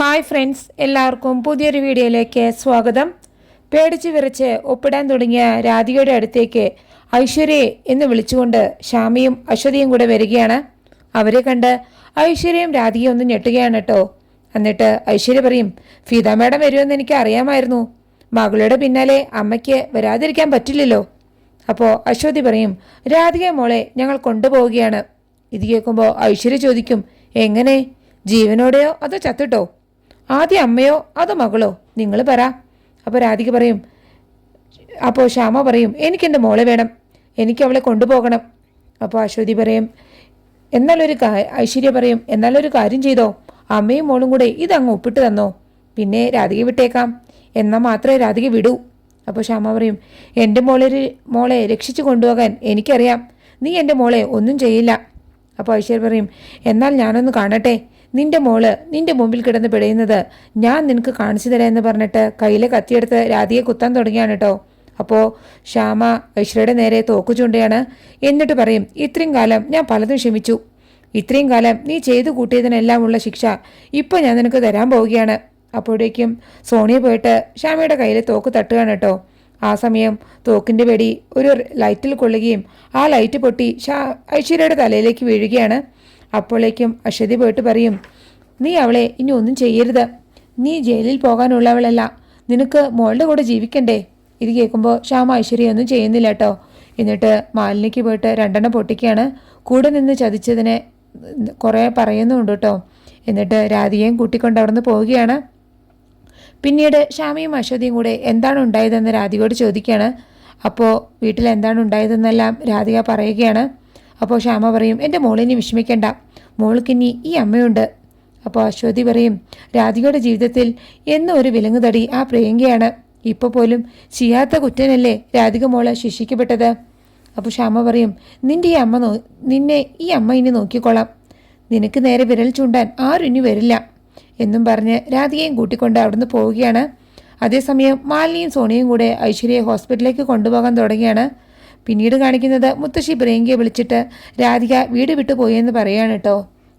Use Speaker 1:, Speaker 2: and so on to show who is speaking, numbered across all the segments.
Speaker 1: Hi friends എല്ലാവർക്കും പുതിയൊരു വീഡിയോയിലേക്ക് സ്വാഗതം. പേടിച്ച് വിറച്ച് ഒപ്പിടാൻ തുടങ്ങിയ രാധികയുടെ അടുത്തേക്ക് ഐശ്വര്യയെ എന്ന് വിളിച്ചുകൊണ്ട് ശ്യാമിയും അശ്വതിയും കൂടെ വരികയാണ്. അവരെ കണ്ട് ഐശ്വര്യയും രാധികയും ഒന്ന് ഞെട്ടുകയാണ് കേട്ടോ. എന്നിട്ട് ഐശ്വര്യ പറയും ഫീത മേഡം വരുമെന്ന് എനിക്ക് അറിയാമായിരുന്നു. മകളുടെ പിന്നാലെ അമ്മയ്ക്ക് വരാതിരിക്കാൻ പറ്റില്ലല്ലോ. അപ്പോൾ അശ്വതി പറയും രാധിക മോളെ ഞങ്ങൾ കൊണ്ടുപോവുകയാണ്. ഇത് കേൾക്കുമ്പോൾ ഐശ്വര്യ ചോദിക്കും എങ്ങനെ? ജീവനോടെയോ അതോ ചത്തിട്ടോ? ആദ്യം അമ്മയോ അതോ മകളോ? നിങ്ങൾ പറ. അപ്പോൾ രാധിക പറയും അപ്പോൾ ശ്യാമ പറയും എനിക്കെന്റെ മോളെ വേണം എനിക്ക് അവളെ കൊണ്ടുപോകണം. അപ്പോൾ അശ്വതി പറയും എന്നാലൊരു കാ ഐശ്വര്യ പറയും എന്നാലൊരു കാര്യം ചെയ്തോ? അമ്മയും മോളും കൂടെ ഇതങ്ങ് ഒപ്പിട്ട് തന്നോ? പിന്നെ രാധിക വിട്ടേക്കാം. എന്നാൽ മാത്രമേ രാധിക വിടൂ. അപ്പോൾ ശ്യാമ പറയും എന്റെ മോളെ മോളെ രക്ഷിച്ചു കൊണ്ടുപോകാൻ എനിക്കറിയാം. നീ എന്റെ മോളെ ഒന്നും ചെയ്യില്ല. അപ്പോൾ ഐശ്വര്യ പറയും എന്നാൽ ഞാനൊന്ന് കാണട്ടെ. നിന്റെ മോൾ നിന്റെ മുമ്പിൽ കിടന്ന് പിടയുന്നത് ഞാൻ നിനക്ക് കാണിച്ചു തരാം എന്ന് പറഞ്ഞിട്ട് കയ്യിലെ കത്തിയെടുത്ത് രാധിയെ കുത്താൻ തുടങ്ങിയാണ് കേട്ടോ അപ്പോൾ ശ്യാമ ഐശ്വരയുടെ നേരെ തോക്കു ചൂണ്ടയാണ്. എന്നിട്ട് പറയും ഇത്രയും കാലം ഞാൻ പലതും ക്ഷമിച്ചു. ഇത്രയും കാലം നീ ചെയ്തു കൂട്ടിയതിനെല്ലാമുള്ള ശിക്ഷ ഇപ്പോൾ ഞാൻ നിനക്ക് തരാൻ പോവുകയാണ്. അപ്പോഴേക്കും സോണിയ പോയിട്ട് ശ്യാമയുടെ കയ്യിൽ തോക്ക് തട്ടുകയാണ് കേട്ടോ ആ സമയം തോക്കിന്റെ വെടി ഒരു ലൈറ്റിൽ കൊള്ളുകയും ആ ലൈറ്റ് പൊട്ടി ഷാ ഐശ്വര്യയുടെ തലയിലേക്ക് വീഴുകയാണ്. അപ്പോഴേക്കും അശ്വതി പോയിട്ട് പറയും നീ അവളെ ഇനി ഒന്നും ചെയ്യരുത്. നീ ജയിലിൽ പോകാനുള്ളവളല്ല. നിനക്ക് മോളുടെ കൂടെ ജീവിക്കണ്ടേ? ഇത് കേൾക്കുമ്പോൾ ശ്യാമ ഐശ്വര്യ ഒന്നും ചെയ്യുന്നില്ല കേട്ടോ. എന്നിട്ട് മാലിനിക്ക് പോയിട്ട് രണ്ടെണ്ണം പൊട്ടിക്കുകയാണ്. കൂടെ നിന്ന് ചതിച്ചതിനെ കുറേ പറയുന്നുണ്ട് കേട്ടോ. എന്നിട്ട് രാധികയും കൂട്ടിക്കൊണ്ട് അവിടുന്ന് പോവുകയാണ്. പിന്നീട് ശ്യാമയും അശ്വതിയും കൂടെ എന്താണ് ഉണ്ടായതെന്ന് രാധികയോട് ചോദിക്കുകയാണ്. അപ്പോൾ വീട്ടിൽ എന്താണ് ഉണ്ടായതെന്നെല്ലാം രാധിക പറയുകയാണ്. അപ്പോൾ ശ്യാമ പറയും എന്റെ മോളിനി വിഷമിക്കേണ്ട. മോൾക്കിനി ഈ അമ്മയുണ്ട്. അപ്പോൾ അശ്വതി പറയും രാധികയുടെ ജീവിതത്തിൽ എന്നും ഒരു വിലങ്ങുതടി ആ പ്രിയങ്കയാണ്. ഇപ്പോൾ പോലും ചെയ്യാത്ത കുറ്റനല്ലേ രാധിക മോൾ ശിക്ഷിക്കപ്പെട്ടത്? അപ്പോൾ ശ്യാമ പറയും നിന്റെ ഈ അമ്മ നോ നിന്നെ ഈ അമ്മ ഇനി നോക്കിക്കോളാം. നിനക്ക് നേരെ വിരൽ ചൂണ്ടാൻ ആരും ഇനി വരില്ല. എന്നും പറഞ്ഞ് രാധികയും കൂട്ടിക്കൊണ്ട് അവിടുന്ന് പോവുകയാണ്. അതേസമയം മാലിനിയും സോണിയും കൂടെ ഐശ്വര്യയെ ഹോസ്പിറ്റലിലേക്ക് കൊണ്ടുപോകാൻ തുടങ്ങിയാണ്. പിന്നീട് കാണിക്കുന്നത് മുത്തശ്ശി പ്രിയങ്കയെ വിളിച്ചിട്ട് രാധിക വീട് വിട്ടു പോയെന്ന് പറയാണ് കേട്ടോ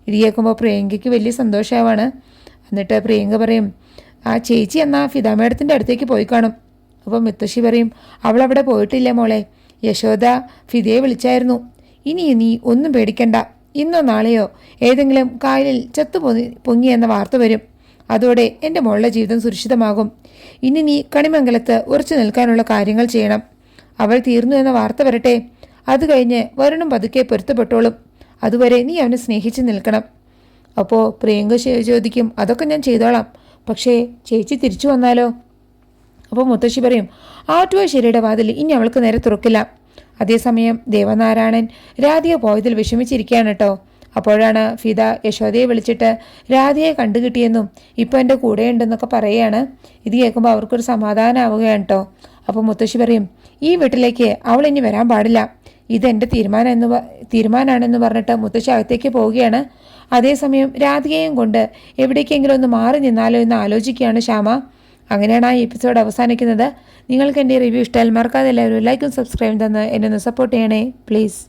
Speaker 1: ഇത് കേൾക്കുമ്പോൾ പ്രിയങ്കയ്ക്ക് വലിയ സന്തോഷമാവാണ് എന്നിട്ട് പ്രിയങ്ക പറയും ആ ചേച്ചി എന്നാ ഫിദ മേഡത്തിന്റെ അടുത്തേക്ക് പോയി കാണും. അപ്പോൾ മുത്തശ്ശി പറയും അവളവിടെ പോയിട്ടില്ല മോളെ. യശോദ ഫിദയെ വിളിച്ചായിരുന്നു. ഇനി നീ ഒന്നും പേടിക്കണ്ട. ഇന്നോ നാളെയോ ഏതെങ്കിലും കായലിൽ ചത്തു പൊങ്ങി എന്ന വാർത്ത വരും. അതോടെ എന്റെ മോളുടെ ജീവിതം സുരക്ഷിതമാകും. ഇനി നീ കണിമംഗലത്ത് ഉറച്ചു നിൽക്കാനുള്ള കാര്യങ്ങൾ ചെയ്യണം. അവൾ തീർന്നു എന്ന വാർത്ത വരട്ടെ. അത് കഴിഞ്ഞ് വരുണും പതുക്കെ പൊരുത്തപ്പെട്ടോളും. അതുവരെ നീ അവനെ സ്നേഹിച്ച് നിൽക്കണം. അപ്പോൾ പ്രിയങ്ക ചോദിക്കും അതൊക്കെ ഞാൻ ചെയ്തോളാം. പക്ഷേ ചേച്ചി തിരിച്ചു വന്നാലോ? അപ്പോൾ മുത്തശ്ശി പറയും ആറ്റുവാശ്ശേരിയുടെ വാതിൽ ഇനി അവൾക്ക് നേരെ തുറക്കില്ല. അതേസമയം ദേവനാരായണൻ രാധിക പോയതിൽ വിഷമിച്ചിരിക്കുകയാണ് കേട്ടോ അപ്പോഴാണ് ഫിദ യശോദയെ വിളിച്ചിട്ട് രാധയെ കണ്ടുകിട്ടിയെന്നും ഇപ്പോൾ എന്റെ കൂടെയുണ്ടെന്നൊക്കെ പറയുകയാണ് ഇത് കേൾക്കുമ്പോൾ അവർക്കൊരു സമാധാനമാവുകയാണ് കേട്ടോ അപ്പോൾ മുത്തശ്ശി പറയും ഈ വീട്ടിലേക്ക് അവൾ ഇനി വരാൻ പാടില്ല. ഇതെന്റെ തീരുമാനം എന്ന് തീരുമാനമാണെന്ന് പറഞ്ഞിട്ട് മുത്തശ്ശി അകത്തേക്ക് പോവുകയാണ്. അതേസമയം രാധികയും കൊണ്ട് എവിടേക്കെങ്കിലും ഒന്ന് മാറി നിന്നാലോ എന്ന് ആലോചിക്കുകയാണ് ശ്യാമ. അങ്ങനെയാണ് ആ എപ്പിസോഡ് അവസാനിക്കുന്നത്. നിങ്ങൾക്ക് എന്റെ റിവ്യൂ ഇഷ്ടമായാൽ മറക്കാതെ എല്ലാവരും ലൈക്കും സബ്സ്ക്രൈബും തന്ന് എന്നെ ഒന്ന് സപ്പോർട്ട് ചെയ്യണേ പ്ലീസ്